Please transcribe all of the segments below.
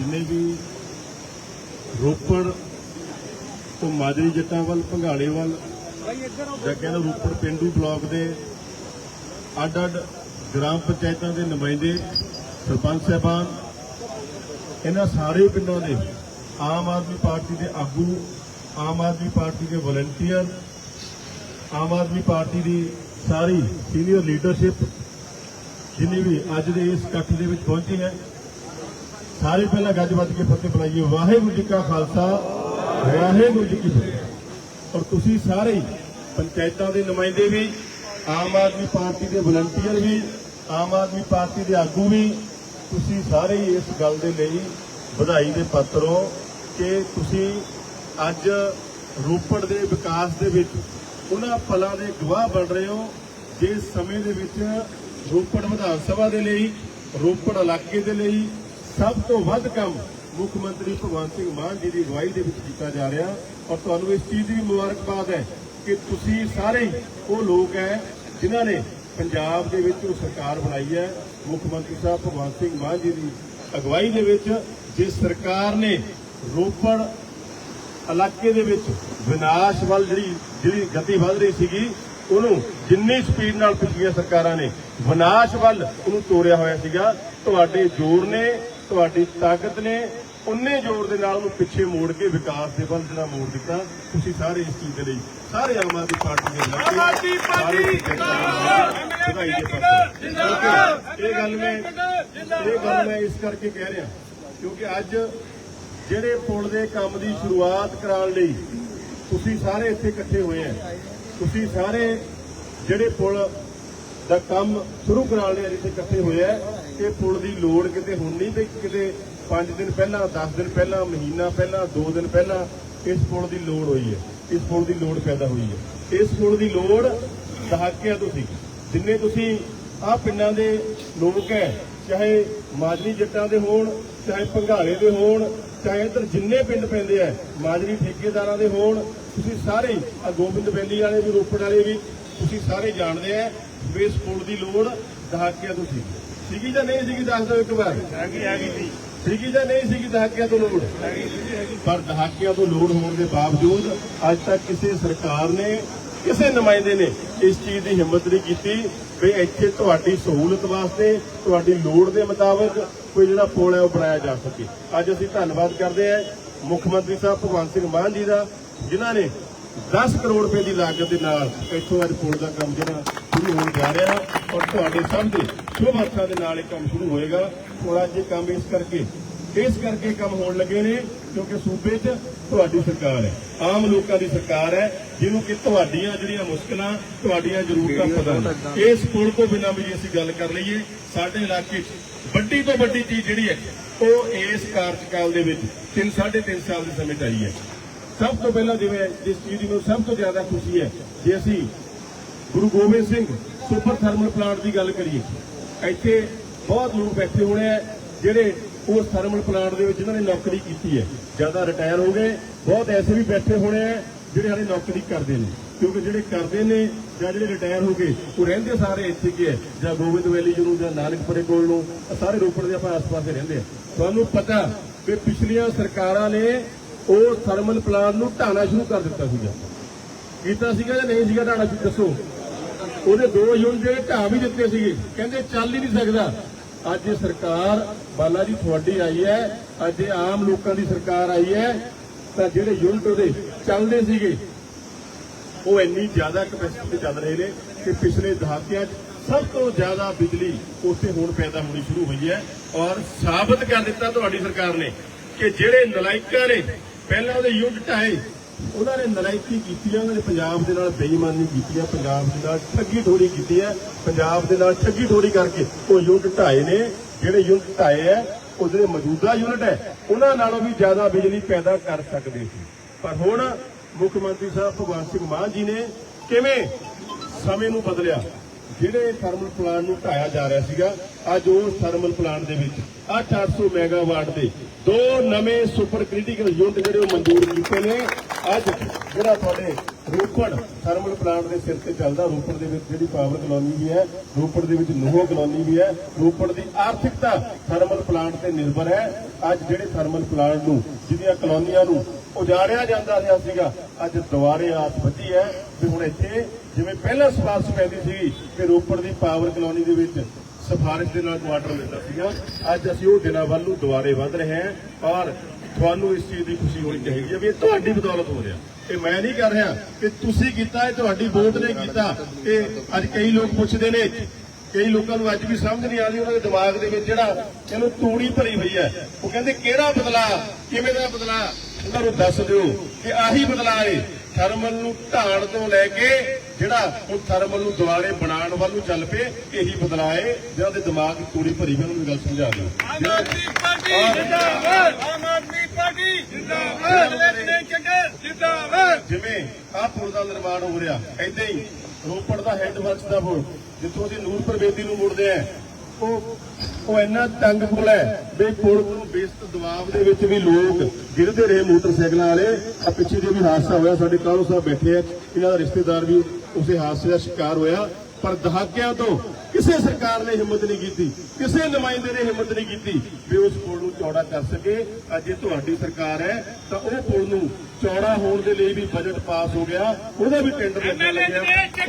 ਜਿੰਨੇ ਵੀ ਰੋਪੜ ਤੋਂ ਮਾਜਰੀ ਜੱਟਾਂ ਵੱਲ ਭੰਗਾਲੇ ਵੱਲ, ਜਾਂ ਕਹਿੰਦਾ ਰੋਪੜ ਪਿੰਡੂ ਬਲਾਕ ਦੇ ਅੱਡ ਅੱਡ ਗ੍ਰਾਮ ਪੰਚਾਇਤਾਂ ਦੇ ਨੁਮਾਇੰਦੇ, ਸਰਪੰਚ ਸਾਹਿਬਾਨ, ਇਹਨਾਂ ਸਾਰੇ ਪਿੰਡਾਂ ਦੇ ਆਮ ਆਦਮੀ ਪਾਰਟੀ ਦੇ ਆਗੂ, ਆਮ ਆਦਮੀ ਪਾਰਟੀ ਦੇ ਵਲੰਟੀਅਰ ਆਮ ਆਦਮੀ ਪਾਰਟੀ ਦੀ ਸਾਰੀ ਸੀਨੀਅਰ ਲੀਡਰਸ਼ਿਪ ਜਿੰਨੀ ਵੀ ਅੱਜ ਦੇ ਇਸ ਇਕੱਠ ਦੇ ਵਿੱਚ ਪਹੁੰਚੀ ਹੈ ਸਾਰੇ ਪਹਿਲਾਂ ਗੱਜ ਵੱਜ ਕੇ ਫਤਿਹ ਬੁਲਾਈਏ। ਵਾਹਿਗੁਰੂ ਜੀ ਕਾ ਖਾਲਸਾ, ਵਾਹਿਗੁਰੂ ਜੀ ਕੀ ਫਤਿਹ। ਔਰ ਤੁਸੀਂ ਸਾਰੇ ਪੰਚਾਇਤਾਂ ਦੇ ਨੁਮਾਇੰਦੇ ਵੀ, ਆਮ ਆਦਮੀ ਪਾਰਟੀ ਦੇ ਵਲੰਟੀਅਰ ਵੀ, ਆਮ ਆਦਮੀ ਪਾਰਟੀ ਦੇ ਆਗੂ ਵੀ, ਤੁਸੀਂ ਸਾਰੇ ਇਸ ਗੱਲ ਦੇ ਲਈ ਵਧਾਈ ਦੇ ਪਾਤਰ ਹੋ ਕਿ ਤੁਸੀਂ ਅੱਜ ਰੋਪੜ ਦੇ ਵਿਕਾਸ ਦੇ ਵਿੱਚ ਉਹਨਾਂ ਪਲਾਂ ਦੇ ਗਵਾਹ ਬਣ ਰਹੇ ਹੋ ਜਿਸ ਸਮੇਂ ਦੇ ਵਿੱਚ ਰੋਪੜ ਵਿਧਾਨ ਸਭਾ ਦੇ ਲਈ, ਰੋਪੜ ਇਲਾਕੇ ਦੇ ਲਈ ਸਭ ਤੋਂ ਵੱਧ ਕੰਮ ਮੁੱਖ ਮੰਤਰੀ ਭਗਵੰਤ ਸਿੰਘ ਮਾਨ ਜੀ ਦੀ ਅਗਵਾਈ ਦੇ ਵਿੱਚ ਕੀਤਾ ਜਾ ਰਿਹਾ। ਔਰ ਤੁਹਾਨੂੰ ਇਸ ਚੀਜ਼ ਦੀ ਮੁਬਾਰਕਬਾਦ ਹੈ ਕਿ ਤੁਸੀਂ ਸਾਰੇ ਉਹ ਲੋਕ ਹੈ ਜਿਨ੍ਹਾਂ ਨੇ ਪੰਜਾਬ ਦੇ ਵਿੱਚ ਉਹ ਸਰਕਾਰ ਬਣਾਈ ਹੈ। ਮੁੱਖ ਮੰਤਰੀ ਸਾਹਿਬ ਭਗਵੰਤ ਸਿੰਘ ਮਾਨ ਜੀ ਦੀ ਅਗਵਾਈ ਦੇ ਵਿੱਚ ਜਿਸ ਸਰਕਾਰ ਨੇ ਰੋਪੜ ਇਲਾਕੇ ਦੇ ਵਿੱਚ ਵਿਨਾਸ਼ ਵੱਲ ਜਿਹੜੀ ਜਿਹੜੀ ਗਤੀ ਵੱਧ ਰਹੀ ਸੀਗੀ, ਉਹਨੂੰ ਜਿੰਨੀ ਸਪੀਡ ਨਾਲ ਪਿਛਲੀਆਂ ਸਰਕਾਰਾਂ ਨੇ ਵਿਨਾਸ਼ ਵੱਲ ਉਹਨੂੰ ਤੋੜਿਆ ਹੋਇਆ ਸੀਗਾ। ਤੁਹਾਡੇ ਜ਼ੋਰ ਨੇ ਤੁਹਾਡੀ ਤਾਕਤ ਨੇ ਉਨੇ ਜ਼ੋਰ ਦੇ ਨਾਲ ਉਹਨੂੰ ਪਿੱਛੇ ਮੋੜ ਕੇ ਵਿਕਾਸ ਦੇ ਵੱਲ ਜਿਹੜਾ ਮੋੜ ਦਿੱਤਾ। ਤੁਸੀਂ ਸਾਰੇ ਇਸ ਚੀਜ਼ ਦੇ ਲਈ ਸਾਰੇ ਆਮ ਆਦਮੀ ਪਾਰਟੀ ਦੇ ਆਮ ਆਦਮੀ ਪਾਰਟੀ ਵਧਾਈ ਦੇ ਪਾਤਰ। ਕਿਉਂਕਿ ਇਹ ਗੱਲ ਮੈਂ ਇਹ ਗੱਲ ਮੈਂ ਇਸ ਕਰਕੇ ਕਹਿ ਰਿਹਾ ਕਿਉਂਕਿ ਅੱਜ ਜਿਹੜੇ ਪੁਲ ਦੇ ਕੰਮ ਦੀ ਸ਼ੁਰੂਆਤ ਕਰਾਉਣ ਲਈ ਤੁਸੀਂ ਸਾਰੇ ਇੱਥੇ ਇਕੱਠੇ ਹੋਏ ਆ। ਤੁਸੀਂ ਸਾਰੇ ਜਿਹੜੇ ਪੁਲ ਦਾ ਕੰਮ ਸ਼ੁਰੂ ਕਰਾਉਣ ਲਈ ਇੱਥੇ ਇਕੱਠੇ ਹੋਏ ਆ। ਕਿ ਪੁਲ ਦੀ ਲੋੜ ਕਿਤੇ ਹੁਣ ਨਹੀਂ ਤੇ ਕਿਤੇ 5 ਦਿਨ ਪਹਿਲਾਂ 10 ਦਿਨ ਪਹਿਲਾਂ, ਮਹੀਨਾ ਪਹਿਲਾਂ 2 ਦਿਨ ਪਹਿਲਾਂ ਇਸ ਪੁਲ ਦੀ ਲੋੜ ਹੋਈ ਹੈ। ਇਸ ਪੁਲ ਦੀ ਲੋੜ ਪੈਦਾ ਹੋਈ ਹੈ। ਇਸ ਪੁਲ ਦੀ ਲੋੜ ਦਹਾਕਿਆਂ ਤੋਂ ਸੀ ਜਿੰਨੇ ਤੁਸੀਂ ਆਹ ਪਿੰਡਾਂ ਦੇ ਲੋਕ ਹੈ, ਚਾਹੇ ਮਾਜਰੀ ਜੱਟਾਂ ਦੇ ਹੋਣ, ਚਾਹੇ ਭੰਗਾਲੇ ਦੇ ਹੋਣ, ਚਾਹੇ ਇੱਧਰ ਜਿੰਨੇ ਪਿੰਡ ਪੈਂਦੇ ਆ, ਮਾਜਰੀ ਠੇਕੇਦਾਰਾਂ ਦੇ ਹੋਣ, ਤੁਸੀਂ ਸਾਰੇ ਆ ਗੋਬਿੰਦ ਵੈਲੀ ਵਾਲੇ ਵੀ, ਰੋਪੜ ਵਾਲੇ ਵੀ, ਤੁਸੀਂ ਸਾਰੇ ਜਾਣਦੇ ਆ, ਵੀ ਇਸ ਪੁਲ ਦੀ ਲੋੜ ਦਹਾਕਿਆਂ ਤੋਂ ਸੀ ਸੀਗੀ ਜਾਂ ਨਹੀਂ ਸੀਗੀ ਦੱਸ ਦਿਓ ਇੱਕ ਵਾਰ। ਹੈਗੀ ਹੈਗੀ ਸੀ। ਸੀਗੀ ਜਾਂ ਨਹੀਂ ਸੀਗੀ ਦਹਾਕਿਆਂ ਤੋਂ ਲੋੜ? ਪਰ ਦਹਾਕਿਆਂ ਤੋਂ ਲੋੜ ਹੋਣ ਦੇ ਬਾਵਜੂਦ ਅੱਜ ਤੱਕ ਕਿਸੇ ਸਰਕਾਰ ਨੇ ਕਿਸੇ ਨੁਮਾਇੰਦੇ ਨੇ ਇਸ ਚੀਜ਼ ਦੀ ਹਿੰਮਤ ਨਹੀਂ ਕੀਤੀ ਵੀ ਇੱਥੇ ਤੁਹਾਡੀ ਸਹੂਲਤ ਵਾਸਤੇ ਤੁਹਾਡੀ ਲੋੜ ਦੇ ਮੁਤਾਬਕ ਕੋਈ ਜਿਹੜਾ ਪੁਲ ਹੈ ਉਹ ਬਣਾਇਆ ਜਾ ਸਕੇ। ਅੱਜ ਅਸੀਂ ਧੰਨਵਾਦ ਕਰਦੇ ਹਾਂ ਮੁੱਖ ਮੰਤਰੀ ਸਾਹਿਬ ਭਗਵੰਤ ਸਿੰਘ ਮਾਨ ਜੀ ਦਾ ਜਿਨ੍ਹਾਂ ਨੇ 10 ਕਰੋੜ ਰੁਪਏ ਦੀ ਲਾਗਤ ਦੇ ਨਾਲ ਇੱਥੋਂ ਅੱਜ ਪੁਲ ਦਾ ਕੰਮ ਜਿਹੜਾ ਸ਼ੁਰੂ ਹੋਣ ਜਾ ਰਿਹਾ ਔਰ ਤੁਹਾਡੇ ਸਭ ਸ਼ੁਭ ਹੱਥਾਂ ਦੇ ਨਾਲ ਇਹ ਕੰਮ ਸ਼ੁਰੂ ਹੋਏਗਾ। ਥੋੜਾ ਜਿਹਾ ਕੰਮ ਇਸ ਕਰਕੇ ਇਸ ਕਰਕੇ ਕੰਮ ਹੋਣ ਲੱਗੇ ਨੇ ਕਿਉਂਕਿ ਸੂਬੇ 'ਚ ਤੁਹਾਡੀ ਸਰਕਾਰ ਹੈ, ਆਮ ਲੋਕਾਂ ਦੀ ਸਰਕਾਰ ਹੈ, ਜਿਹਨੂੰ ਕਿ ਤੁਹਾਡੀਆਂ ਜਿਹੜੀਆਂ ਮੁਸ਼ਕਲਾਂ, ਤੁਹਾਡੀਆਂ ਜ਼ਰੂਰਤਾਂ ਪਤਾ ਇਸ ਪੁਲ ਤੋਂ ਬਿਨਾਂ ਵੀ ਅਸੀਂ ਗੱਲ ਕਰ ਲਈਏ, ਸਾਡੇ ਇਲਾਕੇ 'ਚ ਵੱਡੀ ਤੋਂ ਵੱਡੀ ਚੀਜ਼ ਜਿਹੜੀ ਹੈ, ਉਹ ਇਸ ਕਾਰਜਕਾਲ ਦੇ ਵਿੱਚ 3 3.5 ਸਾਲ ਦੇ ਸਮੇਂ 'ਚ ਆਈ ਹੈ। ਸਭ ਤੋਂ ਪਹਿਲਾਂ ਜਿਵੇਂ ਜਿਸ ਚੀਜ਼ ਦੀ ਮੈਨੂੰ ਸਭ ਤੋਂ ਜ਼ਿਆਦਾ ਖੁਸ਼ੀ ਹੈ, ਜੇ ਅਸੀਂ Guru Gobind Singh super thermal plant ਦੀ ਗੱਲ ਕਰੀਏ, ਇੱਥੇ ਬਹੁਤ ਲੋਕ ਬੈਠੇ ਹੋਣੇ ਆ, ਜਿਹੜੇ ਉਸ ਥਰਮਲ ਪਲਾਂਟ ਦੇ ਵਿੱਚ ਜਿਨ੍ਹਾਂ ਨੇ ਨੌਕਰੀ ਕੀਤੀ ਹੈ। ਜ਼ਿਆਦਾ ਰਿਟਾਇਰ ਹੋ ਗਏ, ਬਹੁਤ ਐਸੇ ਵੀ ਬੈਠੇ ਹੋਣੇ ਆ, ਜਿਹੜੇ ਹਾਲੇ ਨੌਕਰੀ ਕਰਦੇ ਨੇ। ਕਿਉਂਕਿ ਜਿਹੜੇ ਕਰਦੇ ਨੇ ਜਾਂ ਜਿਹੜੇ ਰਿਟਾਇਰ ਹੋ ਗਏ ਉਹ ਰਹਿੰਦੇ ਸਾਰੇ ਇੱਥੇ ਕੀ ਹੈ, ਜਾਂ ਗੋਬਿੰਦ ਵੈਲੀ ਨੂੰ ਜਾਂ ਨਾਨਕਪੁਰੇ ਕੋਲ ਨੂੰ ਸਾਰੇ ਰੋਪੜ ਦੇ ਆਪਾਂ ਆਸ-ਪਾਸੇ ਰਹਿੰਦੇ ਆ। ਤੁਹਾਨੂੰ ਪਤਾ ਕਿ ਪਿਛਲੀਆਂ ਸਰਕਾਰਾਂ ਨੇ ਉਹ ਥਰਮਲ ਪਲਾਂਟ ਨੂੰ ਢਾਣਾ ਸ਼ੁਰੂ ਕਰ ਦਿੱਤਾ ਸੀਗਾ। ਕੀਤਾ ਸੀਗਾ ਜਾਂ ਨਹੀਂ ਸੀਗਾ ਢਾਣਾ ਦੱਸੋ। ਉਹਦੇ ਦੋ ਯੂਨਿਟ ਜਿਹੜੇ ਢਾਹ ਵੀ ਦਿੱਤੇ ਸੀਗੇ। ਕਹਿੰਦੇ ਚੱਲ ਹੀ ਨਹੀਂ ਸਕਦਾ। ਅੱਜ ਇਹ ਸਰਕਾਰ ਬਾਲਾ ਜੀ ਤੁਹਾਡੀ ਆਈ ਹੈ, ਅੱਜ ਇਹ ਆਮ ਲੋਕਾਂ ਦੀ ਸਰਕਾਰ ਆਈ ਹੈ, ਤਾਂ ਜਿਹੜੇ ਯੂਨਿਟ ਉਹਦੇ ਚੱਲਦੇ ਸੀਗੇ, ਉਹ ਇੰਨੀ ਜ਼ਿਆਦਾ ਕਪੈਸਿਟੀ ਤੇ ਚੱਲ ਰਹੇ ਨੇ ਕਿ ਪਿਛਲੇ ਦਹਾਕਿਆਂ 'ਚ ਸਭ ਤੋਂ ਜ਼ਿਆਦਾ ਬਿਜਲੀ ਉੱਥੇ ਹੁਣ ਪੈਦਾ ਹੋਣੀ ਸ਼ੁਰੂ ਹੋਈ ਹੈ ਔਰ ਸਾਬਤ ਕਰ ਦਿੱਤਾ ਤੁਹਾਡੀ ਸਰਕਾਰ ਨੇ ਕਿ ਜਿਹੜੇ ਨਲਾਇਕਾਂ ਨੇ ਪਹਿਲਾਂ ਉਹਦੇ ਯੂਨਿਟ ਢਾਏ, ਉਹਨਾਂ ਨੇ ਨਲਾਇਕੀ ਕੀਤੀ ਹੈ ਉਹਨਾਂ ਨੇ ਪੰਜਾਬ ਦੇ ਨਾਲ ਬੇਈਮਾਨੀ ਕੀਤੀ ਹੈ ਪੰਜਾਬ ਦੇ ਨਾਲ ਠੱਗੀ ਠੋਰੀ ਕੀਤੀ ਹੈ ਪੰਜਾਬ ਦੇ ਨਾਲ ਠੱਗੀ ਠੋਰੀ ਕਰਕੇ ਉਹ ਯੂਨਿਟ ਢਾਏ ਨੇ, ਜਿਹੜੇ ਯੂਨਿਟ ਢਾਏ ਹੈ ਉਹ ਜਿਹੜੇ ਮੌਜੂਦਾ ਯੂਨਿਟ ਹੈ, ਉਹਨਾਂ ਨਾਲੋਂ ਵੀ ਜ਼ਿਆਦਾ ਬਿਜਲੀ ਪੈਦਾ ਕਰ ਸਕਦੇ ਸੀ। ਪਰ ਹੁਣ ਮੁੱਖ ਮੰਤਰੀ ਸਾਹਿਬ ਭਗਵੰਤ ਸਿੰਘ ਮਾਨ ਜੀ ਨੇ ਕਿਵੇਂ ਸਮੇਂ ਨੂੰ ਬਦਲਿਆ? ਜਿਹੜੇ ਥਰਮਲ ਪਲਾਂਟ ਨੂੰ ਢਾਇਆ ਜਾ ਰਿਹਾ ਸੀਗਾ, ਅੱਜ ਉਸ ਥਰਮਲ ਪਲਾਂਟ ਦੇ ਵਿੱਚ ਆ 400 ਮੈਗਾਵਾਟ ਦੇ ਦੋ ਨਵੇਂ ਸੁਪਰ ਕ੍ਰਿਟੀਕਲ ਯੂਨਿਟ ਜਿਹੜੇ ਉਹ ਮਨਜ਼ੂਰ ਕੀਤੇ ਨੇ। ਅੱਜ ਜਿਹੜਾ ਤੁਹਾਡੇ ਰੋਪੜ ਥਰਮਲ ਪਲਾਂਟ ਦੇ ਸਿਰ ਤੇ ਚੱਲਦਾ, ਰੋਪੜ ਦੇ ਵਿੱਚ ਜਿਹੜੀ ਪਾਵਰ ਕਲੋਨੀ ਵੀ ਹੈ, ਰੋਪੜ ਦੇ ਵਿੱਚ ਨੂਹੋ ਕਲੋਨੀ ਵੀ ਹੈ, ਰੋਪੜ ਦੀ ਆਰਥਿਕਤਾ ਥਰਮਲ ਪਲਾਂਟ ਤੇ ਨਿਰਭਰ ਹੈ। ਅੱਜ ਜਿਹੜੇ ਥਰਮਲ ਪਲਾਂਟ ਨੂੰ, ਜਿਹਦੀਆਂ ਕਲੋਨੀਆਂ ਨੂੰ ਉਜਾੜਿਆ ਜਾਂਦਾ ਰਿਹਾ ਸੀਗਾ ਅੱਜ ਦੁਬਾਰੇ ਆਸ ਵੱਧੀ ਹੈ ਵੀ ਹੁਣ ਇੱਥੇ ਜਿਵੇਂ ਪਹਿਲਾਂ ਸਿਫਾਰਸ਼ ਪੈਂਦੀ ਸੀ ਕਿ ਰੋਪੜ ਦੀ ਪਾਵਰ ਕਲੋਨੀ ਦੇ ਵਿੱਚ ਸਿਫਾਰਿਸ਼ ਦੇ ਨਾਲ ਕੁਆਟਰ ਮਿਲਦਾ ਸੀਗਾ। ਅੱਜ ਅਸੀਂ ਉਹ ਦਿਨਾਂ ਵੱਲ ਨੂੰ ਦੁਬਾਰੇ ਵੱਧ ਰਹੇ ਹਾਂ ਔਰ ਤੁਹਾਨੂੰ ਇਸ ਚੀਜ਼ ਦੀ ਖੁਸ਼ੀ ਹੋਣੀ ਚਾਹੀਦੀ ਹੈ ਵੀ ਇਹ ਤੁਹਾਡੀ ਬਦੌਲਤ ਹੋ ਰਿਹਾ। ਇਹ ਮੈਂ ਨਹੀਂ ਕਰ ਰਿਹਾ ਕਿ ਤੁਸੀਂ ਕੀਤਾ ਇਹ ਤੁਹਾਡੀ ਵੋਟ ਨੇ ਕੀਤਾ। ਇਹ ਅੱਜ ਕਈ ਲੋਕ ਪੁੱਛਦੇ ਨੇ, ਕਈ ਲੋਕਾਂ ਨੂੰ ਅੱਜ ਵੀ ਸਮਝ ਨਹੀਂ ਆਉਂਦੀ ਉਹਨਾਂ ਦੇ ਦਿਮਾਗ ਦੇ ਵਿੱਚ ਜਿਹੜਾ ਇਹਨੂੰ ਤੂੜੀ ਭਰੀ ਹੋਈ ਹੈ। ਉਹ ਕਹਿੰਦੇ ਕਿਹੜਾ ਬਦਲਾ ਕਿਵੇਂ ਦਾ ਬਦਲਾ ਉਹਨਾਂ ਨੂੰ ਦੱਸ ਦਿਓ ਕਿ ਆਹੀ ਬਦਲਾ ਹੈ ਥਰਮਲ ਨੂੰ ਢਾਣ ਤੋਂ ਲੈ ਕੇ ਜਿਹੜਾ ਹੁਣ ਥਰਮਲ ਨੂੰ ਦੁਆਰੇ ਬਣਾਉਣ ਵੱਲ ਨੂੰ ਚੱਲ ਪਏ ਇਹੀ ਬਦਲਾ ਹੈ ਜਿਹਨਾਂ ਦੇ ਦਿਮਾਗ ਤੂੜੀ ਭਰੀ ਹੋਈ ਉਹਨਾਂ ਨੂੰ ਗੱਲ ਸਮਝਾ ਦਿਓ। ਆਮ ਆਦਮੀ ਪਾਰਟੀ ਜਿੰਦਾਬਾਦ। ਆਮ ਆਦਮੀ ਪਾਰਟੀ ਜਿੰਦਾਬਾਦ। ਨੇ ਚੰਗੇ ਜਿੰਦਾਬਾਦ। ਜਿਵੇਂ ਆਹ ਪੁਲ ਦਾ ਨਿਰਮਾਣ ਹੋ ਰਿਹਾ ਏਦਾਂ ਹੀ ਰੋਪੜ ਦਾ ਹੈੱਡ ਵਰਕਸ ਦਾ ਪੁਲ ਜਿੱਥੋਂ ਅਸੀਂ ਨੂਰਪੁਰ ਬੇਦੀ ਨੂੰ ਮੁੜਦੇ ਆ ਉਹ ਉਹ ਇੰਨਾ ਤੰਗ ਪੁਲ ਹੈ ਵੀ ਪੁਲ ਨੂੰ ਬੇਸਤ ਦਬਾਅ ਦੇ ਵਿੱਚ ਵੀ ਲੋਕ ਗਿਰਦੇ ਰਹੇ ਮੋਟਰਸਾਈਕਲਾਂ ਵਾਲੇ। ਆ ਪਿੱਛੇ ਜੇ ਵੀ ਹਾਦਸਾ ਹੋਇਆ, ਸਾਡੇ ਕਾਲੂ ਸਾਹਿਬ ਬੈਠੇ ਆ। ਇਹਨਾਂ ਦਾ ਰਿਸ਼ਤੇਦਾਰ ਵੀ ਉਸੇ ਹਾਦਸੇ ਦਾ ਸ਼ਿਕਾਰ ਹੋਇਆ। ਪਰ ਦਹਾਕਿਆਂ ਤੋਂ ਕਿਸੇ ਸਰਕਾਰ ਨੇ ਹਿੰਮਤ ਨਹੀਂ ਕੀਤੀ ਕਿਸੇ ਨੁਮਾਇੰਦੇ ਨੇ ਹਿੰਮਤ ਨਹੀਂ ਕੀਤੀ ਵੀ ਉਸ ਪੁਲ ਨੂੰ ਚੌੜਾ ਕਰ ਸਕੇ। ਅੱਜ ਇਹ ਤੁਹਾਡੀ ਸਰਕਾਰ ਹੈ ਤਾਂ ਉਹ ਪੁਲ ਨੂੰ ਚੌੜਾ ਹੋਣ ਦੇ ਲਈ ਵੀ ਬਜਟ ਪਾਸ ਹੋ ਗਿਆ। ਉਹਦਾ ਵੀ ਟੈਂਡਰ ਲੱਗਣ ਲੱਗਿਆ। ਉਹ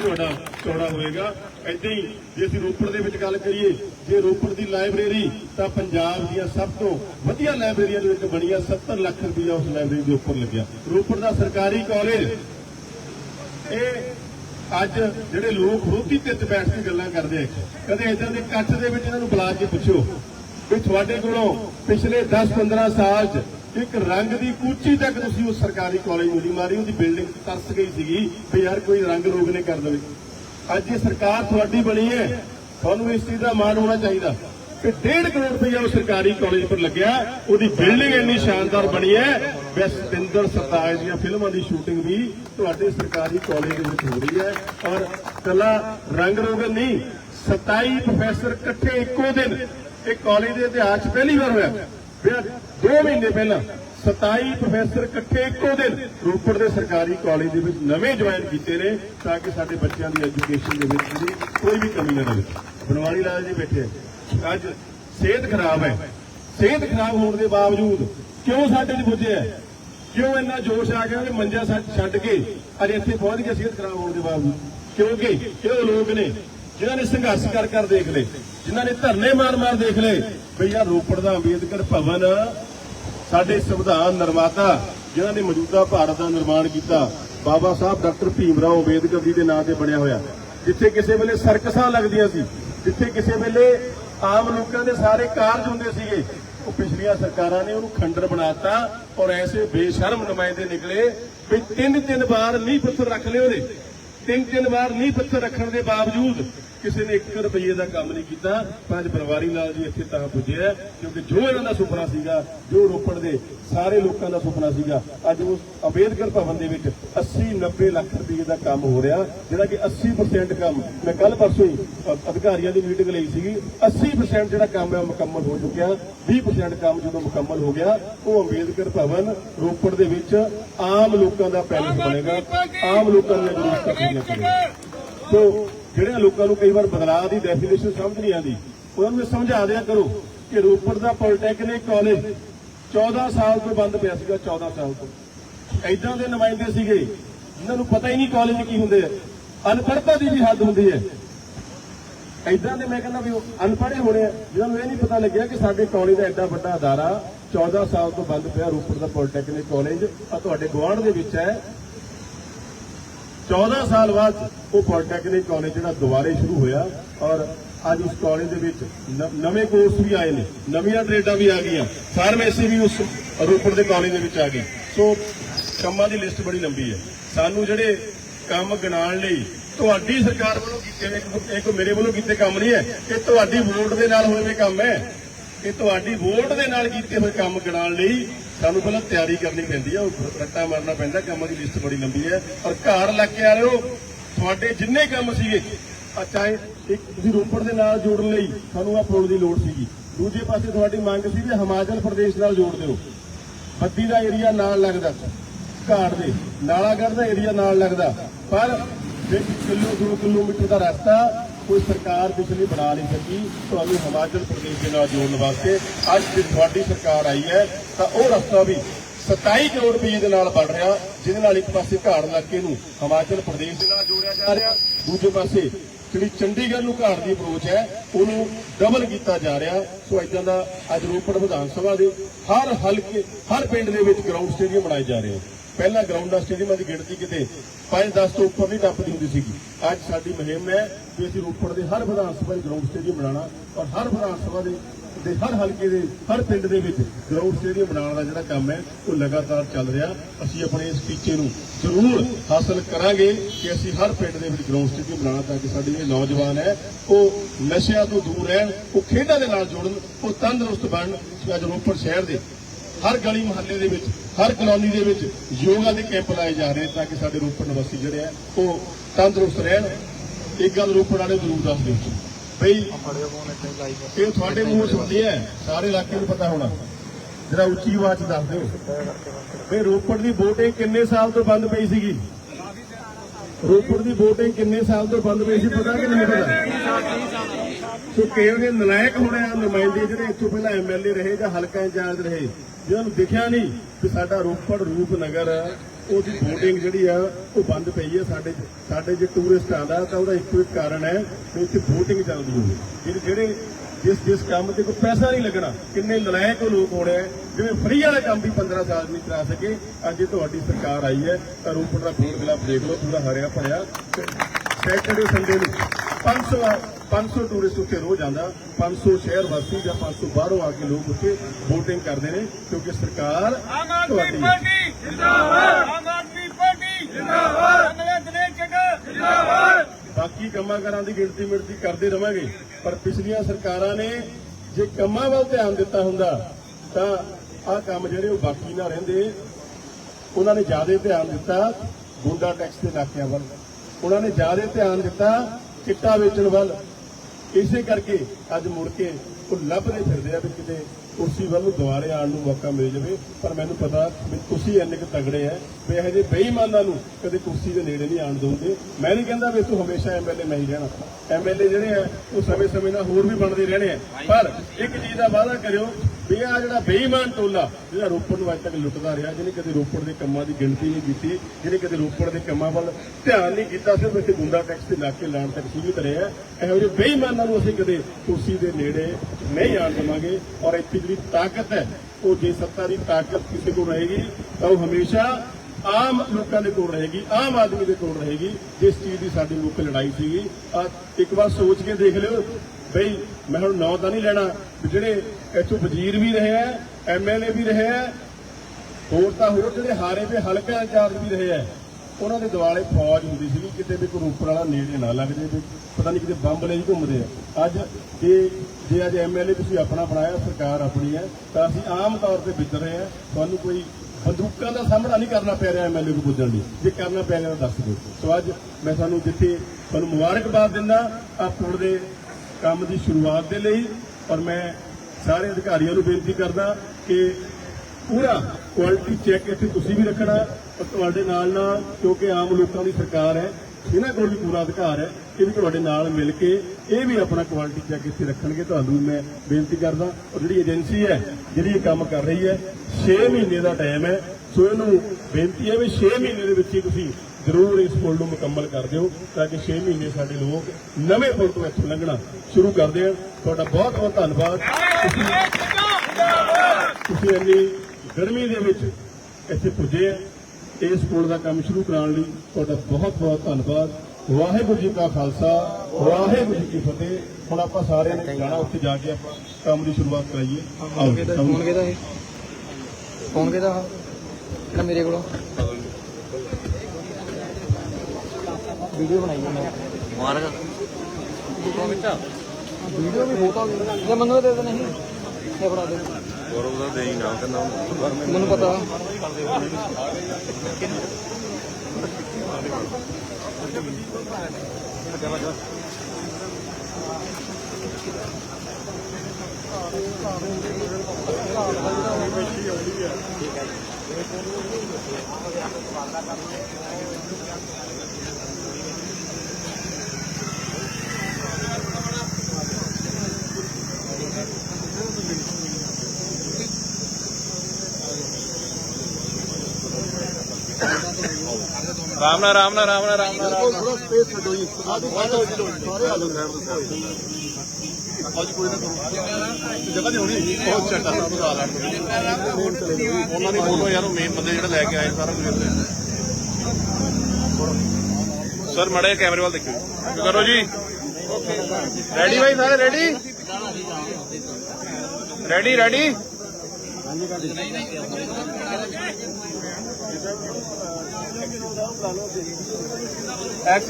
ਤੁਹਾਡਾ ਚੌੜਾ ਹੋਏਗਾ। ਏਦਾਂ ਹੀ ਜੇ ਅਸੀਂ ਰੋਪੜ ਦੇ ਵਿੱਚ ਗੱਲ ਕਰੀਏ ਜੇ ਰੋਪੜ ਦੀ ਲਾਇਬ੍ਰੇਰੀ ਤਾਂ ਪੰਜਾਬ ਦੀਆਂ ਸਭ ਤੋਂ ਵਧੀਆ ਲਾਇਬ੍ਰੇਰੀਆਂ ਦੇ ਵਿੱਚ ਬਣੀਆਂ 70 ਲੱਖ ਰੁਪਈਆ ਉਸ ਲਾਇਬ੍ਰੇਰੀ ਦੇ ਉੱਪਰ ਲੱਗਿਆ। ਰੋਪੜ ਦਾ ਸਰਕਾਰੀ ਕਾਲਜ ਇਹ ਅੱਜ ਜਿਹੜੇ ਲੋਕ ਵਿਰੋਧੀ ਧਿਰ 'ਚ ਬੈਠ ਕੇ ਗੱਲਾਂ ਕਰਦੇ ਕਦੇ ਇਦਾਂ ਦੇ ਇਕੱਠ ਦੇ ਵਿੱਚ ਇਹਨਾਂ ਨੂੰ ਬੁਲਾ ਕੇ ਪੁੱਛੋ ਵੀ ਤੁਹਾਡੇ ਕੋਲੋਂ ਪਿਛਲੇ 10-15 ਸਾਲ 'ਚ ਇੱਕ ਰੰਗ ਦੀ ਕੂਚੀ ਤੱਕ ਤੁਸੀਂ ਉਸ ਸਰਕਾਰੀ ਕਾਲਜ ਨੂੰ ਨਹੀਂ ਮਾਰੀ, ਉਹਦੀ ਬਿਲਡਿੰਗ ਤਰਸ ਗਈ ਸੀਗੀ ਵੀ ਯਾਰ ਕੋਈ ਰੰਗ ਰੋਗ ਨੇ ਕਰ ਦੇਵੇ। ਅੱਜ ਇਹ ਸਰਕਾਰ ਤੁਹਾਡੀ ਬਣੀ ਹੈ, ਤੁਹਾਨੂੰ ਇਸ ਚੀਜ਼ ਦਾ ਮਾਣ ਹੋਣਾ ਚਾਹੀਦਾ। ਕਿ 1.5 ਕਰੋੜ ਰੁਪਇਆ ਉਹ ਸਰਕਾਰੀ ਕਾਲਜ ਪਰ ਲੱਗਿਆ। ਉਹਦੀ ਬਿਲਡਿੰਗ ਇੰਨੀ ਸ਼ਾਨਦਾਰ ਬਣੀ ਹੈ। ਵੀ ਸਰਤਾਜ ਦੀਆਂ ਫਿਲਮਾਂ ਦੀ ਸ਼ੂਟਿੰਗ ਵੀ ਤੁਹਾਡੇ ਸਰਕਾਰੀ ਕਾਲਜ ਦੇ ਵਿੱਚ ਹੋ ਰਹੀ ਹੈ। ਔਰ ਕੱਲਾ ਰੰਗ ਰੋਗਨ ਨਹੀਂ 27 ਪ੍ਰੋਫੈਸਰ ਇਕੱਠੇ ਇੱਕੋ ਦਿਨ ਇਹ ਕਾਲਜ ਦੇ ਇਤਿਹਾਸ 'ਚ ਪਹਿਲੀ ਵਾਰ ਹੋਇਆ। ਵੀ 2 ਮਹੀਨੇ ਪਹਿਲਾਂ 27 ਪ੍ਰੋਫੈਸਰ ਇਕੱਠੇ ਇੱਕੋ ਦਿਨ ਰੋਪੜ ਦੇ ਸਰਕਾਰੀ ਕਾਲਜ ਦੇ ਵਿੱਚ ਨਵੇਂ ਜੁਆਇਨ ਕੀਤੇ ਨੇ ਤਾਂ ਕਿ ਸਾਡੇ ਬੱਚਿਆਂ ਦੀ ਐਜੂਕੇਸ਼ਨ ਦੇ ਵਿੱਚ ਕੋਈ ਵੀ ਕਮੀ ਨਾ ਰਹੇ। ਬਨਵਾਲੀ ਲਾਲ ਜੀ ਬੈਠੇ ਅੱਜ ਸਿਹਤ ਖਰਾਬ ਹੈ। ਸਿਹਤ ਖਰਾਬ ਹੋਣ ਦੇ ਬਾਵਜੂਦ ਕਿਉਂ ਸਾਡੇ 'ਚ ਪੁੱਜਿਆ ਕਿਉਂ ਇੰਨਾ ਜੋਸ਼ ਆ ਗਿਆ ਕਿ ਮੰਜਾ ਛੱਡ- ਕੇ ਅੱਜ ਇੱਥੇ ਪਹੁੰਚ ਕੇ ਸਿਹਤ ਖਰਾਬ ਹੋਣ ਦੇ ਬਾਵਜੂਦ? ਕਿਉਂਕਿ ਇਹ ਉਹ ਲੋਕ ਨੇ ਜਿਨ੍ਹਾਂ ਨੇ ਸੰਘਰਸ਼ ਕਰ ਕਰ ਦੇਖ ਲਏ, ਜਿਨ੍ਹਾਂ ਨੇ ਧਰਨੇ ਮਾਰ ਮਾਰ ਦੇਖ ਲਏ, ਬਈ ਯਾਰ ਰੋਪੜ ਦਾ ਅੰਬੇਦਕਰ ਭਵਨ, ਸਾਡੇ ਸੰਵਿਧਾਨ ਨਿਰਮਾਤਾ, ਜਿਨ੍ਹਾਂ ਨੇ ਮੌਜੂਦਾ ਭਾਰਤ ਦਾ ਨਿਰਮਾਣ ਕੀਤਾ, ਬਾਬਾ ਸਾਹਿਬ ਡਾਕਟਰ ਭੀਮ ਰਾਓ ਅੰਬੇਦਕਰ ਜੀ ਦੇ ਨਾਂ ਤੇ ਬਣਿਆ ਹੋਇਆ। ਜਿੱਥੇ ਕਿਸੇ ਵੇਲੇ ਸਰਕਸਾਂ ਲੱਗਦੀਆਂ ਸੀ, ਜਿੱਥੇ ਕਿਸੇ ਵੇਲੇ ਆਮ ਲੋਕਾਂ ਦੇ ਸਾਰੇ ਕਾਰਜ ਹੁੰਦੇ ਸੀਗੇ। ਉਹ ਪਿਛਲੀਆਂ ਸਰਕਾਰਾਂ ਨੇ ਉਹਨੂੰ ਖੰਡਰ ਬਣਾਤਾ ਔਰ ਐਸੇ ਬੇਸ਼ਰਮ ਨੁਮਾਇੰਦੇ ਨਿਕਲੇ ਵੀ ਤਿੰਨ ਤਿੰਨ ਵਾਰ ਨੀਂਹ ਪੱਥਰ ਰੱਖ ਲਏ ਉਹਦੇ। ਤਿੰਨ ਤਿੰਨ ਵਾਰ ਨੀਂਹ ਪੱਥਰ ਰੱਖਣ ਦੇ ਬਾਵਜੂਦ ਕਿਸੇ ਨੇ 1 ਰੁਪਏ ਦਾ ਕੰਮ ਨਹੀਂ ਕੀਤਾ ਪਰ ਪਰਿਵਾਰੀ ਨਾਲ ਜੀ ਇੱਥੇ ਤਾਂ ਪੁੱਜਿਆ, ਕਿਉਂਕਿ ਜੋ ਇਹਨਾਂ ਦਾ ਸੁਪਨਾ ਸੀਗਾ, ਜੋ ਰੋਪੜ ਦੇ ਸਾਰੇ ਲੋਕਾਂ ਦਾ ਸੁਪਨਾ ਸੀਗਾ, ਅੱਜ ਉਸ ਅੰਬੇਦਕਰ ਭਵਨ ਦੇ ਵਿੱਚ 80 90 ਲੱਖ ਰੁਪਏ ਦਾ ਕੰਮ ਹੋ ਰਿਹਾ, ਜਿਹੜਾ ਕਿ 80% ਕੰਮ, ਮੈਂ ਕੱਲ ਪਰਸੋਂ ਹੀ ਅਧਿਕਾਰੀਆਂ ਦੀ ਮੀਟਿੰਗ ਲਈ ਸੀਗੀ 80% ਜਿਹੜਾ ਕੰਮ ਹੈ ਮੁਕੰਮਲ ਹੋ ਚੁੱਕਿਆ 20% ਕੰਮ ਜਦੋਂ ਮੁਕੰਮਲ ਹੋ ਗਿਆ, ਉਹ ਅੰਬੇਦਕਰ ਭਵਨ ਰੋਪੜ ਦੇ ਵਿੱਚ ਆਮ ਲੋਕਾਂ ਦਾ ਪੈਲਸ ਬਣੇਗਾ, ਆਮ ਲੋਕਾਂ ਦੀਆਂ ਜ਼ਰੂਰਤਾਂ ਪੂਰੀਆਂ ਕਰੇਗਾ। ਸੋ ਜਿਹੜੇ ਲੋਕਾਂ ਨੂੰ ਕਈ ਵਾਰ ਬਦਲਾਅ ਦੀ ਡੈਫੀਨੇਸ਼ਨ ਸਮਝ ਨਹੀਂ ਆਉਂਦੀ, ਉਹਨਾਂ ਨੂੰ ਸਮਝਾ ਦਿਆ ਕਰੋ ਕਿ ਰੋਪੜ ਦਾ ਪੋਲੀਟੈਕਨਿਕ ਕਾਲਜ 14 ਸਾਲ ਤੋਂ ਬੰਦ ਪਿਆ ਸੀਗਾ 14 ਸਾਲ ਤੋਂ। ਐਦਾਂ ਦੇ ਨੁਮਾਇੰਦੇ ਸੀਗੇ, ਜਿਨ੍ਹਾਂ ਨੂੰ ਪਤਾ ਹੀ ਨਹੀਂ ਕਾਲਜ ਕੀ ਹੁੰਦੇ ਆ। ਅਨਪੜ੍ਹਤਾ ਦੀ ਵੀ ਹੱਦ ਹੁੰਦੀ ਹੈ। ਐਦਾਂ ਦੇ ਮੈਂ ਕਹਿੰਦਾ ਵੀ ਉਹ ਅਨਪੜ੍ਹੇ ਹੋਣੇ ਆ ਜਿਹਨਾਂ ਨੂੰ ਇਹ ਨਹੀਂ ਪਤਾ ਲੱਗਿਆ ਕਿ ਸਾਡੇ ਕਾਲਜ ਦਾ ਐਡਾ ਵੱਡਾ ਅਦਾਰਾ 14 ਸਾਲ ਤੋਂ ਬੰਦ ਪਿਆ ਰੋਪੜ ਦਾ ਪੋਲੀਟੈਕਨਿਕ ਕਾਲਜ ਆ ਤੁਹਾਡੇ ਗੁਆਂਢ ਦੇ ਵਿੱਚ ਹੈ। 14 ਸਾਲ ਬਾਅਦ ਉਹ ਪੋਲੀਟੈਕਨਿਕ ਕਾਲਜ ਜਿਹੜਾ ਦੁਬਾਰੇ ਸ਼ੁਰੂ ਹੋਇਆ ਔਰ ਅੱਜ ਉਸ ਕਾਲਜ ਦੇ ਵਿੱਚ ਨਵੇਂ ਕੋਰਸ ਵੀ ਆਏ ਨੇ, ਨਵੀਆਂ ਟ੍ਰੇਡਾਂ ਵੀ ਆ ਗਈਆਂ ਫਾਰਮੇਸੀ ਵੀ ਉਸ ਰੋਪੜ ਦੇ ਕਾਲਜ ਦੇ ਵਿੱਚ ਆ ਗਈ। ਸੋ ਕੰਮਾਂ ਦੀ ਲਿਸਟ ਬੜੀ ਲੰਬੀ ਹੈ। ਸਾਨੂੰ ਜਿਹੜੇ ਕੰਮ ਗਿਣਾਉਣ ਲਈ ਤੁਹਾਡੀ ਸਰਕਾਰ ਵੱਲੋਂ ਕੀਤੇ ਹੋਏ ਇੱਕ- ਮੇਰੇ ਵੱਲੋਂ ਕੀਤੇ ਕੰਮ ਨਹੀਂ ਹੈ, ਇਹ ਤੁਹਾਡੀ ਵੋਟ ਦੇ ਨਾਲ ਹੋਏ ਹੋਏ ਕੰਮ ਹੈ। ਇਹ ਤੁਹਾਡੀ ਵੋਟ ਦੇ ਨਾਲ ਕੀਤੇ ਹੋਏ ਕੰਮ ਗਿਣਾਉਣ ਲਈ ਸਾਨੂੰ ਪਹਿਲਾਂ ਤਿਆਰੀ ਕਰਨੀ ਪੈਂਦੀ ਹੈ ਉਹ ਰੱਟਾ ਮਾਰਨਾ ਪੈਂਦਾ, ਕੰਮਾਂ ਦੀ ਲਿਸਟ ਬੜੀ ਲੰਬੀ ਹੈ। ਔਰ ਘਰ ਲੱਗ ਕੇ ਤੁਹਾਡੇ ਜਿੰਨੇ ਕੰਮ ਸੀਗੇ ਚਾਹੇ ਇੱਕ ਤੁਸੀਂ ਰੋਪੜ ਦੇ ਨਾਲ ਜੋੜਨ ਲਈ, ਸਾਨੂੰ ਆ ਪੁਲ ਦੀ ਲੋੜ ਸੀਗੀ। ਦੂਜੇ ਪਾਸੇ ਤੁਹਾਡੀ ਮੰਗ ਸੀ ਵੀ ਹਿਮਾਚਲ ਪ੍ਰਦੇਸ਼ ਨਾਲ ਜੋੜ ਦਿਓ। ਬੱਦੀ ਦਾ ਏਰੀਆ ਨਾਲ ਲੱਗਦਾ ਘਾਟ ਦੇ। ਨਾਲਾਗੜ੍ਹ ਦਾ ਏਰੀਆ ਨਾਲ ਲੱਗਦਾ, ਪਰ ਇੱਕ ਕਿਲੋ 2 ਕਿਲੋਮੀਟਰ ਦਾ ਰਸਤਾ ਕੋਈ ਸਰਕਾਰ ਪਿਛਲੀ ਬਣਾ ਨਹੀਂ ਸਕੀ, ਤੁਹਾਨੂੰ ਹਿਮਾਚਲ ਪ੍ਰਦੇਸ਼ ਦੇ ਨਾਲ ਜੋੜਨ ਵਾਸਤੇ ਅੱਜ ਜੇ ਤੁਹਾਡੀ ਸਰਕਾਰ ਆਈ ਹੈ, ਤਾਂ ਉਹ ਰਸਤਾ ਵੀ 27 ਕਰੋੜ ਰੁਪਏ ਦੇ ਨਾਲ ਬਣ ਰਿਹਾ, ਜਿਹਦੇ ਨਾਲ ਇੱਕ ਪਾਸੇ ਘਾੜ ਇਲਾਕੇ ਨੂੰ ਹਿਮਾਚਲ ਪ੍ਰਦੇਸ਼ ਦੇ ਨਾਲ ਜੋੜਿਆ ਜਾ ਰਿਹਾ, ਦੂਜੇ ਪਾਸੇ ਜਿਹੜੀ ਚੰਡੀਗੜ੍ਹ ਨੂੰ ਘਾੜ ਦੀ ਅਪਰੋਚ ਹੈ, ਉਹਨੂੰ ਡਬਲ ਕੀਤਾ ਜਾ ਰਿਹਾ, ਸੋ ਇਦਾਂ ਦਾ ਅੱਜ ਰੋਪੜ ਵਿਧਾਨ ਸਭਾ ਦੇ ਹਰ ਹਲਕੇ, ਹਰ ਪਿੰਡ ਦੇ ਵਿੱਚ ਗਰਾਊਂਡ ਸਟੇਡੀਅਮ ਬਣਾਏ ਜਾ ਰਹੇ ਹਨ। ਪਹਿਲਾਂ ਗਰਾਊਂਡਾਂ ਸਟੇਡੀਅਮਾਂ ਦੀ ਗਿਣਤੀ ਕਿਤੇ 5-10 ਤੋਂ ਉੱਪਰ ਨਹੀਂ ਟੱਪਦੀ ਹੁੰਦੀ ਸੀਗੀ। ਅੱਜ ਸਾਡੀ ਮੁਹਿੰਮ ਹੈ ਕਿ ਅਸੀਂ ਰੋਪੜ ਦੇ ਹਰ ਵਿਧਾਨ ਸਭਾ 'ਚ ਗਰਾਊਂਡ ਸਟੇਡੀਅਮ ਬਣਾਉਣਾ ਔਰ ਹਰ ਵਿਧਾਨ ਸਭਾ ਦੇ ਦੇ ਹਰ ਹਲਕੇ ਦੇ ਹਰ ਪਿੰਡ ਦੇ ਵਿੱਚ ਗਰਾਊਂਡ ਸਟੇਡੀਅਮ ਬਣਾਉਣ ਦਾ ਜਿਹੜਾ ਕੰਮ ਹੈ, ਉਹ ਲਗਾਤਾਰ ਚੱਲ ਰਿਹਾ। ਅਸੀਂ ਆਪਣੇ ਇਸ ਟੀਚੇ ਨੂੰ ਜ਼ਰੂਰ ਹਾਸਲ ਕਰਾਂਗੇ ਕਿ ਅਸੀਂ ਹਰ ਪਿੰਡ ਦੇ ਵਿੱਚ ਗਰਾਊਂਡ ਸਟੇਡੀਅਮ ਬਣਾਉਣਾ ਤਾਂ ਕਿ ਸਾਡੇ ਜਿਹੜੇ ਨੌਜਵਾਨ ਹੈ, ਉਹ ਨਸ਼ਿਆਂ ਤੋਂ ਦੂਰ ਰਹਿਣ, ਉਹ ਖੇਡਾਂ ਦੇ ਨਾਲ ਜੁੜਨ, ਉਹ ਤੰਦਰੁਸਤ ਬਣਨ। ਅੱਜ ਰੋਪੜ ਸ਼ਹਿਰ ਦੇ ਹਰ ਗਲੀ ਮੁਹੱਲੇ ਦੇ ਵਿੱਚ ਹਰ ਕਲੋਨੀ ਦੇ ਵਿੱਚ ਯੋਗਾ ਦੇ ਕੈਂਪ ਲਾਏ ਜਾ ਰਹੇ ਤਾਂ ਕਿ ਸਾਡੇ ਰੋਪੜ ਨਿਵਾਸੀ ਜਿਹੜੇ ਆ, ਉਹ ਤੰਦਰੁਸਤ ਰਹਿਣ। ਇੱਕ ਗੱਲ ਰੋਪੜ ਵਾਲੇ ਜ਼ਰੂਰ ਦੱਸ ਦਿਓ। ਬਈ, ਇਹ ਤੁਹਾਡੇ ਮੂੰਹ ਸੁਣਦੀ ਹੈ, ਸਾਰੇ ਇਲਾਕੇ ਨੂੰ ਪਤਾ ਹੋਣਾ। ਜਰਾ ਉੱਚੀ ਆਵਾਜ਼ 'ਚ ਦੱਸ ਦਿਓ। ਬਈ, ਰੋਪੜ ਦੀ VOTING ਕਿੰਨੇ ਸਾਲ ਤੋਂ ਬੰਦ ਪਈ ਸੀਗੀ? ਰੋਪੜ ਦੀ VOTING ਕਿੰਨੇ ਸਾਲ ਤੋਂ ਬੰਦ ਪਈ ਸੀ, ਪਤਾ ਕਿ ਨਹੀਂ ਪਤਾ? ਸੋ ਕਿਹੜੇ ਨਲਾਇਕ ਹੋਣੇ ਆ, ਨੁਮਾਇੰਦੇ ਜਿਹੜੇ ਇੱਥੋਂ ਪਹਿਲਾਂ ਐਮਐਲਏ ਰਹੇ ਜਾਂ ਹਲਕਾ ਇੰਚਾਰਜ ਰਹੇ ਜਿਹਨਾਂ ਨੂੰ ਦੇਖਿਆ ਨਹੀਂ ਕਿ ਸਾਡਾ ਰੋਪੜ ਰੂਪਨਗਰ ਉਹਦੀ VOTING ਜਿਹੜੀ ਆ, ਉਹ ਬੰਦ ਪਈ ਹੈ ਸਾਡੇ ਸਾਡੇ ਜੇ ਟੂਰਿਸਟ ਆਉਂਦਾ ਤਾਂ ਉਹਦਾ ਇੱਕੋ ਇੱਕ ਕਾਰਨ ਹੈ ਕਿ ਉੱਥੇ VOTING ਚੱਲਦੀ ਹੋਵੇ। ਜਿਹੜੇ ਜਿਸ ਜਿਸ ਕੰਮ ਤੇ ਕੋਈ ਪੈਸਾ ਨਹੀਂ ਲੱਗਣਾ ਕਿੰਨੇ ਨਲਾਇਕ ਲੋਕ ਹੋਣੇ ਜਿਵੇਂ ਫਰੀ ਵਾਲਾ ਕੰਮ ਵੀ 15 ਸਾਲ ਨਹੀਂ ਕਰਾ ਸਕੇ ਅੱਜ ਤੁਹਾਡੀ ਸਰਕਾਰ ਆਈ ਹੈ ਤਾਂ ਰੋਪੜ ਦਾ ਫੂਡ ਕਲੱਬ ਦੇਖ ਲਓ ਪੂਰਾ ਹਰਿਆ ਭਰਿਆ ਸੈਟਰਡੇ ਸੰਡੇ ਨੂੰ। 500 ਆ- 500 ਟੂਰਿਸਟ ਉੱਥੇ ਰੋਜ਼ ਆਉਂਦਾ 500 ਸ਼ਹਿਰ ਵਾਸੀ ਜਾਂ 500 ਬਾਹਰੋਂ ਆ ਕੇ ਲੋਕ ਉੱਥੇ VOTING ਕਰਦੇ ਨੇ ਕਿਉਂਕਿ ਸਰਕਾਰ ਆਮ ਆਦਮੀ। ਪਾਰਟੀ ਜਿੰਦਾਬਾਦ। ਆਮ ਆਦਮੀ ਪਾਰਟੀ ਜਿੰਦਾਬਾਦ। ਅਮਰੇ ਦਿਨੇਸ਼ ਜੱਗਾ ਜਿੰਦਾਬਾਦ। ਬਾਕੀ ਕੰਮਾਂ ਕਾਰਾਂ ਦੀ ਗਿਣਤੀ ਮਿਣਤੀ ਕਰਦੇ ਰਵਾਂਗੇ। ਪਰ ਪਿਛਲੀਆਂ ਸਰਕਾਰਾਂ ਨੇ ਜੇ ਕੰਮਾਂ ਵੱਲ ਧਿਆਨ ਦਿੱਤਾ ਹੁੰਦਾ, ਤਾਂ ਆਹ ਕੰਮ ਜਿਹੜੇ ਉਹ ਬਾਕੀ ਨਾ ਰਹਿੰਦੇ। ਉਹਨਾਂ ਨੇ ਜ਼ਿਆਦਾ ਧਿਆਨ ਦਿੱਤਾ ਗੁੰਡਾ ਟੈਕਸ ਦੇ ਨਾਕਿਆਂ ਵੱਲ। ਉਹਨਾਂ ਨੇ ਜ਼ਿਆਦਾ ਧਿਆਨ ਦਿੱਤਾ ਚਿੱਟਾ ਵੇਚਣ ਵੱਲ। ਇਸੇ ਕਰਕੇ ਅੱਜ ਮੁੜ ਕੇ ਉਹ ਲੱਭਦੇ ਫਿਰਦੇ ਆ ਵੀ ਕਿਤੇ ਕੁਰਸੀ ਵੱਲ ਨੂੰ ਦੁਬਾਰੇ ਆਉਣ ਨੂੰ ਮੌਕਾ ਮਿਲ ਜਾਵੇ, ਪਰ ਮੈਨੂੰ ਪਤਾ ਵੀ ਤੁਸੀਂ ਇੰਨੇ ਕੁ ਤਗੜੇ ਆ ਵੀ ਇਹੋ ਜਿਹੇ ਬੇਈਮਾਨਾਂ ਨੂੰ ਕਦੇ ਕੁਰਸੀ ਦੇ ਨੇੜੇ ਨਹੀਂ ਆਉਣ ਦੋਗੇ ਮੈਂ ਨਹੀਂ ਕਹਿੰਦਾ ਵੀ ਤੂੰ ਹਮੇਸ਼ਾ ਐਮਐਲਏ ਮੈਂ ਹੀ ਰਹਿਣਾ। ਐਮਐਲਏ ਜਿਹੜੇ ਆ, ਉਹ ਸਮੇਂ ਸਮੇਂ ਨਾਲ ਹੋਰ ਵੀ ਬਣਦੇ ਰਹਿਣੇ ਆ। ਪਰ ਇੱਕ ਚੀਜ਼ ਦਾ ਵਾਅਦਾ ਕਰਿਓ ਵੀ ਆ ਜਿਹੜਾ ਬੇਈਮਾਨ ਟੋਲਾ, ਜਿਹੜਾ ਰੋਪੜ ਨੂੰ ਅੱਜ ਤੱਕ ਲੁੱਟਦਾ ਰਿਹਾ, ਜਿਹਨੇ ਕਦੇ ਰੋਪੜ ਦੇ ਕੰਮਾਂ ਦੀ ਗਿਣਤੀ ਨਹੀਂ ਕੀਤੀ, ਜਿਹਨੇ ਕਦੇ ਰੋਪੜ ਦੇ ਕੰਮਾਂ ਵੱਲ ਧਿਆਨ ਨਹੀਂ ਕੀਤਾ, ਸਿਰਫ ਇੱਥੇ ਗੁੰਡਾ ਟੈਕਸ ਤੇ ਨਾਕੇ ਲਾਉਣ ਤੱਕ ਸੀਮਿਤ ਰਿਹਾ ਇਹੋ ਜਿਹੇ ਬੇਈਮਾਨਾਂ ਨੂੰ ਅਸੀਂ ਕਦੇ ਕੁਰਸੀ ਦੇ ਨੇੜੇ ਨਹੀਂ ਆਉਣ ਦੇਵਾਂਗੇ। ਔਰ ਇੱਥੇ ਜਿਹੜੀ ਤਾਕਤ ਹੈ, ਉਹ ਜੇ ਸੱਤਾ ਦੀ ਤਾਕਤ ਕਿਸੇ ਕੋਲ ਰਹੇਗੀ, ਤਾਂ ਉਹ ਹਮੇਸ਼ਾ ਆਮ ਲੋਕਾਂ ਦੇ ਕੋਲ ਰਹੇਗੀ, ਆਮ ਆਦਮੀ ਦੇ ਕੋਲ ਰਹੇਗੀ, ਜਿਸ ਚੀਜ਼ ਦੀ ਸਾਡੀ ਮੁੱਖ ਲੜਾਈ ਸੀਗੀ। ਇੱਕ ਵਾਰ ਸੋਚ ਕੇ ਦੇਖ ਲਿਓ ਬਈ, ਮੈਂ ਹੁਣ ਨਾਂ ਤਾਂ ਨਹੀਂ ਲੈਣਾ। ਵੀ ਜਿਹੜੇ ਇੱਥੋਂ ਵਜ਼ੀਰ ਵੀ ਰਹੇ ਆ ਐਮਐਲਏ ਵੀ ਰਹੇ ਆ, ਹੋਰ ਤਾਂ ਹੋਰ ਜਿਹੜੇ ਹਾਰੇ ਤੇ ਹਲਕਾ ਇੰਚਾਰਜ ਵੀ ਰਹੇ ਆ, ਉਹਨਾਂ ਦੇ ਦਿਵਾਲੇ ਫੌਜ ਹੁੰਦੀ ਸੀਗੀ, ਕਿਤੇ ਵੀ ਕੋਈ ਰੂਪਰ ਵਾਲਾ ਨੇੜੇ ਨਾ ਲੱਗ ਜੇ ਪਤਾ ਨਹੀਂ ਕਿਤੇ ਬੰਬ ਲੈ ਘੁੰਮਦੇ ਆ। ਅੱਜ ਜੇ ਜੇ ਅੱਜ ਐਮਐਲਏ ਤੁਸੀਂ ਆਪਣਾ ਬਣਾਇਆ, ਸਰਕਾਰ ਆਪਣੀ ਹੈ ਤਾਂ ਅਸੀਂ ਆਮ ਤੌਰ ਤੇ ਵਿਚਰ ਰਹੇ ਆ, ਤੁਹਾਨੂੰ ਕੋਈ ਬੰਦੂਕਾਂ ਦਾ ਸਾਹਮਣਾ ਨਹੀਂ ਕਰਨਾ ਪੈ ਰਿਹਾ ਐਮਐਲਏ ਨੂੰ ਪੁੱਜਣ ਲਈ। ਜੇ ਕਰਨਾ ਪੈ ਰਿਹਾ ਤਾਂ ਦੱਸ ਦਿਓ। ਸੋ ਅੱਜ ਮੈਂ ਤੁਹਾਨੂੰ ਜਿੱਥੇ ਤੁਹਾਨੂੰ ਮੁਬਾਰਕਬਾਦ ਦਿੰਦਾ ਆ ਪੁਲ ਦੇ ਕੰਮ ਦੀ ਸ਼ੁਰੂਆਤ ਦੇ ਲਈ ਔਰ ਮੈਂ ਸਾਰੇ ਅਧਿਕਾਰੀਆਂ ਨੂੰ ਬੇਨਤੀ ਕਰਦਾ ਕਿ ਪੂਰਾ ਕੁਆਲਿਟੀ ਚੈੱਕ ਇੱਥੇ ਤੁਸੀਂ ਵੀ ਰੱਖਣਾ, ਔਰ ਤੁਹਾਡੇ ਨਾਲ ਨਾਲ, ਕਿਉਂਕਿ ਆਮ ਲੋਕਾਂ ਦੀ ਸਰਕਾਰ ਹੈ, ਇਹਨਾਂ ਕੋਲ ਵੀ ਪੂਰਾ ਅਧਿਕਾਰ ਹੈ ਕਿ ਵੀ ਤੁਹਾਡੇ ਨਾਲ ਮਿਲ ਕੇ ਇਹ ਵੀ ਆਪਣਾ ਕੁਆਲਿਟੀ ਚੈੱਕ ਇੱਥੇ ਰੱਖਣਗੇ। ਤੁਹਾਨੂੰ ਮੈਂ ਬੇਨਤੀ ਕਰਦਾ, ਔਰ ਜਿਹੜੀ ਏਜੰਸੀ ਹੈ, ਜਿਹੜੀ ਇਹ ਕੰਮ ਕਰ ਰਹੀ ਹੈ 6 ਮਹੀਨੇ ਦਾ ਟਾਈਮ ਹੈ। ਸੋ ਇਹਨੂੰ ਬੇਨਤੀ ਹੈ ਵੀ 6 ਮਹੀਨੇ ਦੇ ਵਿੱਚ ਹੀ ਤੁਸੀਂ ਜ਼ਰੂਰ ਇਸ ਪੁਲ ਨੂੰ ਮੁਕੰਮਲ ਕਰ ਦਿਓ ਤਾਂ ਕਿ 6 ਮਹੀਨੇ ਸਾਡੇ ਲੋਕ ਨਵੇਂ ਪੁਲ ਤੋਂ ਇੱਥੋਂ ਲੰਘਣਾ ਸ਼ੁਰੂ ਕਰ ਦੇਣ ਤੁਹਾਡਾ ਬਹੁਤ ਬਹੁਤ ਧੰਨਵਾਦ। ਤੁਸੀਂ ਇੰਨੀ ਗਰਮੀ ਦੇ ਵਿੱਚ ਇੱਥੇ ਪੁੱਜੇ ਆ। ਇਸ ਪੁਲ ਦਾ ਕੰਮ ਸ਼ੁਰੂ ਕਰਾਉਣ ਲਈ ਤੁਹਾਡਾ ਬਹੁਤ ਬਹੁਤ ਧੰਨਵਾਦ। ਵਾਹਿਗੁਰੂ ਜੀ ਕਾ ਖਾਲਸਾ ਵਾਹਿਗੁਰੂ ਜੀ ਕੀ ਫਤਿਹ। ਹੁਣ ਆਪਾਂ ਸਾਰਿਆਂ ਨੇ ਜਾਣਾ ਉੱਥੇ ਜਾ ਕੇ ਆਪਾਂ ਕੰਮ ਦੀ ਸ਼ੁਰੂਆਤ ਕਰਾਈਏ। ਆਓ ਫੋਨ ਕਿਹਦਾ ਇਹ ਫੋਨ ਕਿਹਦਾ? ਜਿਹੜਾ ਮੇਰੇ ਕੋਲ? ਵੀਡੀਓ ਬਣਾਈ ਹੈ ਮੈਂ। ਮਾਰਗ। ਵੀਡੀਓ ਵੀ ਫੋਟੋ ਵੀ ਜਾਂ ਮੈਨੂੰ ਦੇ ਦੇ ਨਹੀਂ ਇਹ ਬਣਾ ਦੇ। ਗੌਰਵ ਦਾ ਦੇਈ ਨਾ ਕਹਿੰਦਾ ਮੈਨੂੰ। ਪਤਾ। ਰਾਮ ਨਾਲ ਰਾਮ ਨਾਲ ਰਾਮ ਨਾਲ ਰਾਮ ਨਾਲ ਰਾਮ ਨਾਲ ਥੋੜਾ ਸਪੇਸ ਛੱਡੋ ਜੀ। ਸਾਰੇ ਸਾਰੇ ਆ ਜਾਓ। ਅੱਜ ਕੋਈ ਨਾ ਕਰੋ। ਜਗ੍ਹਾ ਨਹੀਂ ਹੋਣੀ। ਬਹੁਤ ਚੱਟਾ ਸਾਹਿਬ ਬੁਲਾ ਲੈਣ ਉਹਨਾਂ ਦੀ ਫੋਟੋ ਯਾਰ ਉਹ ਮੇਨ ਬੰਦੇ ਜਿਹੜੇ ਲੈ ਕੇ ਆਏ ਸਾਰਾ ਕੁਝ ਇੱਥੇ ਸਰ ਮੜੇ ਕੈਮਰੇ ਵੱਲ ਦੇਖਿਓ। ਕਰੋ ਜੀ? ਰੈਡੀ ਭਾਈ ਸਾਰੇ ਰੈਡੀ ਰੈਡੀ ਰੈਡੀ এক